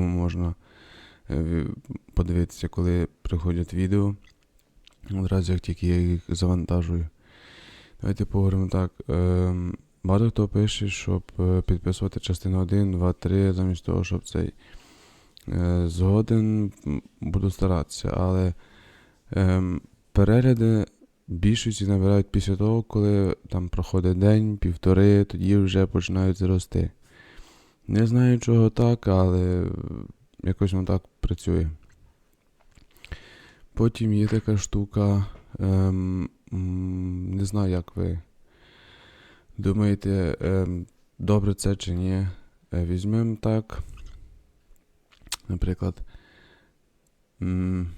кому можна е, подивитися, коли приходять відео. Одразу як тільки я їх завантажую. Давайте поговоримо так. Ем, багато хто пише, щоб е, підписувати частину 1, 2, 3, замість того, щоб цей. Е, згоден буду старатися, але ем, перегляди більшості набирають після того, коли там проходить день, півтори, тоді вже починають зрости. Не знаю, чого так, але якось воно так працює. Потім є така штука, ем, не знаю, як ви думаєте, ем, добре це чи ні. Е, Візьмемо так. Наприклад, м,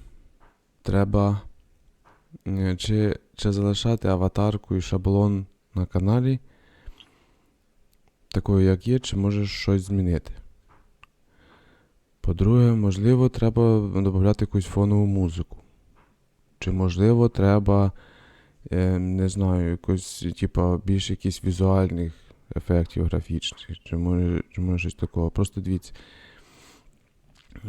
треба е, чи, чи залишати аватарку і шаблон на каналі такою, як є, чи можеш щось змінити. По-друге, можливо, треба додати якусь фонову музику. Чи можливо треба, е, не знаю, якось, типа, більш якісь візуальних ефектів графічних, чи може, чи може щось такого. Просто дивіться.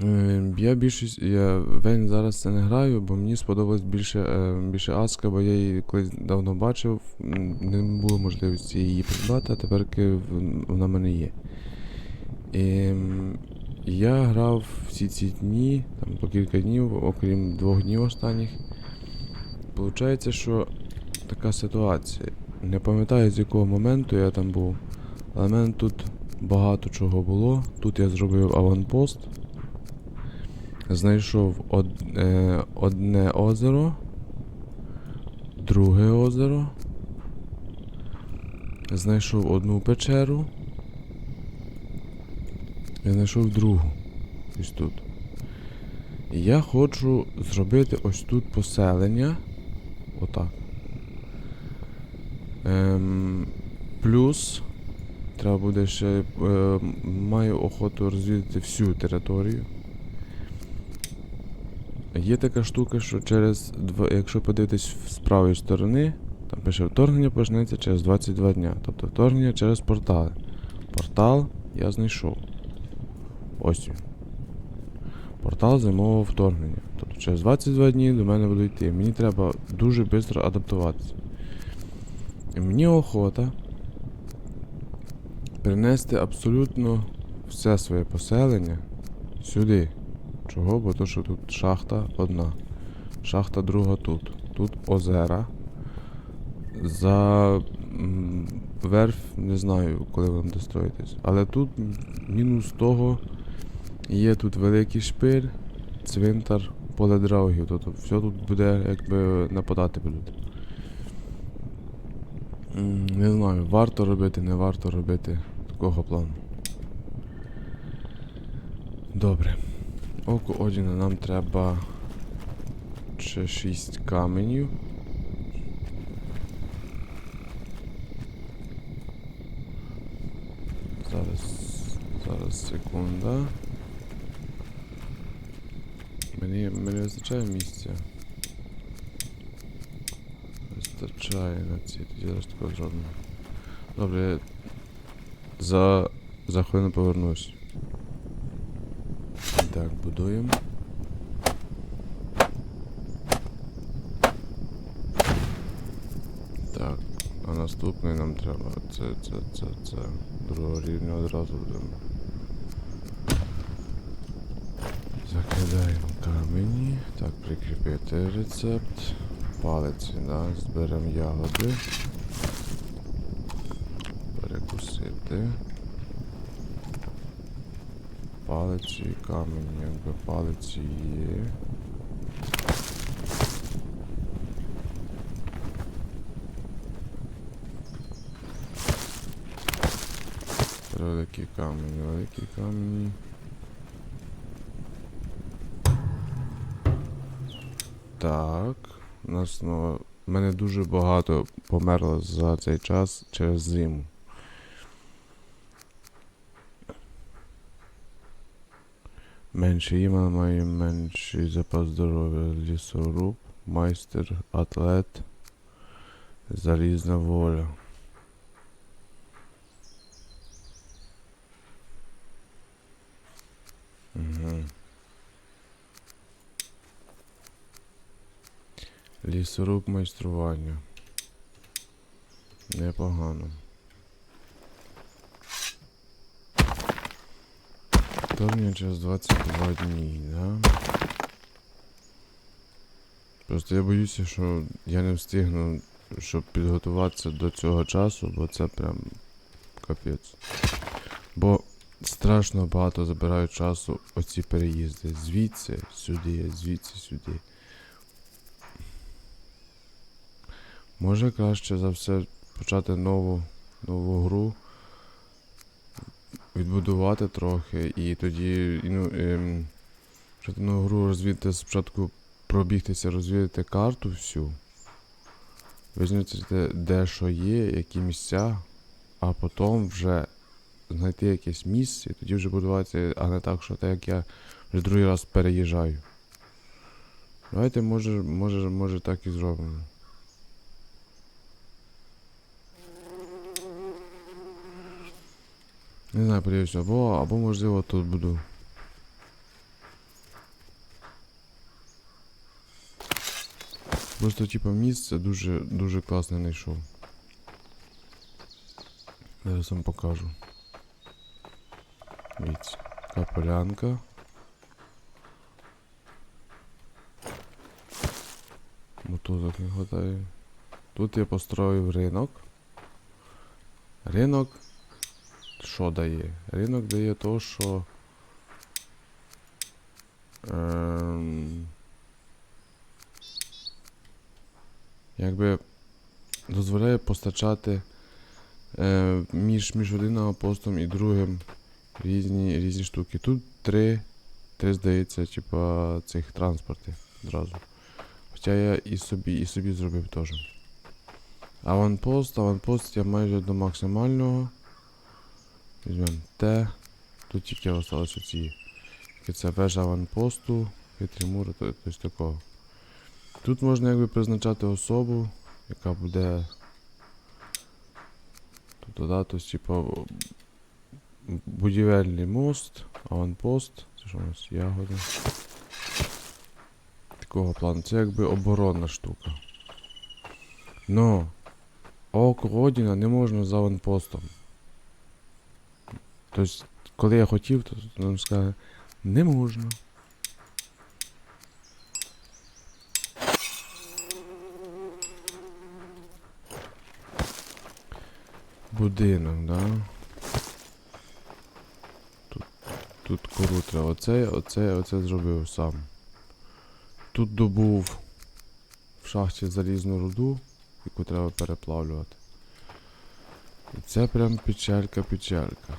Е, Я більшість, я Вейн зараз це не граю, бо мені сподобалось більше, е, більше Аска, бо я її колись давно бачив, не було можливості її придбати, а тепер вона в мене є. І, я грав всі ці дні, там по кілька днів, окрім двох днів останніх. Получається, що така ситуація. Не пам'ятаю з якого моменту я там був, але в мене тут багато чого було. Тут я зробив аванпост знайшов од, е, одне озеро, друге озеро, знайшов одну печеру і знайшов другу. Ось тут. Я хочу зробити ось тут поселення. Отак. Ем, плюс треба буде ще. Е, маю охоту розвідати всю територію. Є така штука, що через якщо подивитись з правої сторони, там пише вторгнення почнеться через 22 дня. Тобто вторгнення через портали. Портал я знайшов. Ось він. Портал зимового вторгнення. Тобто через 22 дні до мене будуть йти. Мені треба дуже швидко адаптуватися. І мені охота перенести абсолютно все своє поселення сюди. Чого? Бо то, що тут шахта одна. Шахта друга тут. Тут озера. За верф не знаю, коли вам достроїтесь. Але тут мінус того є тут великий шпиль, цвинтар, поле драугів. Тобто все тут буде якби нападати будуть. Не знаю, варто робити, не варто робити такого плану. Добре. Око Одіна нам треба ще 6 каменів. Зараз. Зараз секунда. Мені, мені вистачає місця. Вистачає на ці, тоді зараз таке зробимо. Добре, я за, за хвилину повернусь. Так, будуємо. Так, а наступний нам треба. Це, це, це, це. Другого рівня одразу будемо. Закидаємо камені. Так, прикріпити рецепт. Палиці, да, зберемо ягоди. Перекусити. Палиці і камені, якби палиці є. Великі камені, великі камені. Так. У нас ну, мене дуже багато померло за цей час через зиму. Менше їма має менший запас здоров'я лісоруб, майстер, атлет, залізна воля. Угу. Лісоруб майстрування. Непогано. Вторгнення через 22 дні, да? Просто я боюся, що я не встигну, щоб підготуватися до цього часу, бо це прям капець. Бо страшно багато забирають часу оці переїзди. Звідси сюди, звідси сюди. Може краще за все почати нову, нову гру, відбудувати трохи і тоді ну, ем, нову гру розвідати спочатку пробігтися, розвідати карту всю. Визначити, де що є, які місця, а потім вже знайти якесь місце, і тоді вже будувати, а не так, що так як я вже другий раз переїжджаю. Давайте, може, може, може так і зробимо. Не знаю, подивлюся, або, або можливо тут буду. Просто типа місце дуже дуже класне знайшов. Зараз вам покажу. Дивіться, така полянка. Мотузок не хватає. Тут я построїв ринок. Ринок що дає? Ринок дає то, що. Ем, якби дозволяє постачати е, між, між одним апостом і другим різні, різні штуки. Тут три, три здається, типа цих транспортів зразу. Хоча я і собі, і собі зробив теж. Аванпост, аванпост я майже до максимального. Візьмемо Т. Тут тільки залишилося ці. Це вежа аванпосту, хитрі мури, то, тобто такого. Тут можна якби призначати особу, яка буде. Да, тобто, типа будівельний мост, аванпост. Це що у нас ягоди. Такого плану. Це якби оборонна штука. Но око Одіна не можна з аванпостом. Тобто, коли я хотів, то нам сказали, не можна. Будинок, да? Тут, тут треба. Оце, оце, оце зробив сам. Тут добув в шахті залізну руду, яку треба переплавлювати. І це прям печалька-печалька.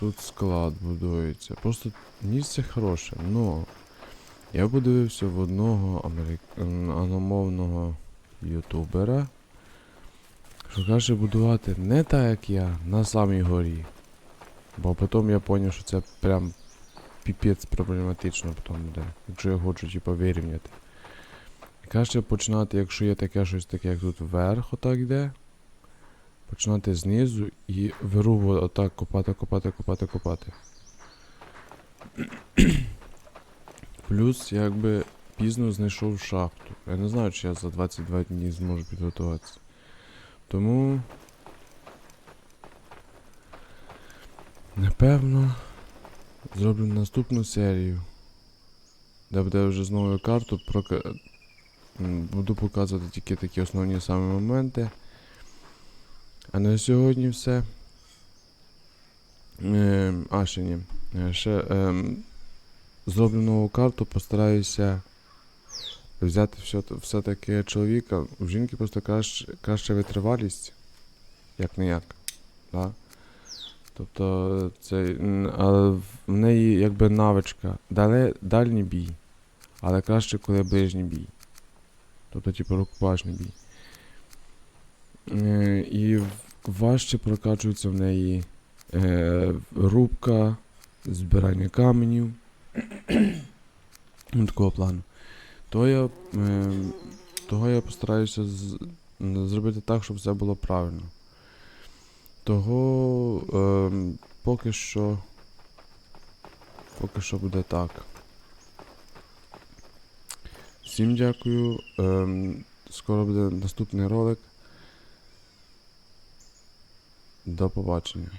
Тут склад будується. Просто місце хороше, но я подивився в одного америк... англомовного ютубера, що каже будувати не так, як я, на самій горі. Бо потім я зрозумів, що це прям піпець проблематично потім буде, якщо я хочу типу вирівняти. І каже починати, якщо є таке щось таке, як тут вверх, отак йде. Починати знизу і виру отак копати, копати, копати, копати. Плюс, якби пізно знайшов шахту. Я не знаю, чи я за 22 дні зможу підготуватися. Тому. Напевно, зроблю наступну серію. Де буде вже з новою карту. Буду показувати тільки такі основні самі моменти. А на сьогодні все. Ем, а, ще ні. Е, Ще ем, зроблю нову карту, постараюся взяти все, все-таки чоловіка. У жінки просто краще, краще витривалість, як не як. Да? Тобто це. Але в неї якби навичка. Дале, дальній бій. Але краще, коли ближній бій. Тобто, типу, рукопашний бій. Е, і важче прокачується в неї е, рубка, збирання каменів. Такого плану. То я, е, того я постараюся з, зробити так, щоб все було правильно. Того е, поки що. Поки що буде так. Всім дякую. Ем, скоро буде наступний ролик. До побачення.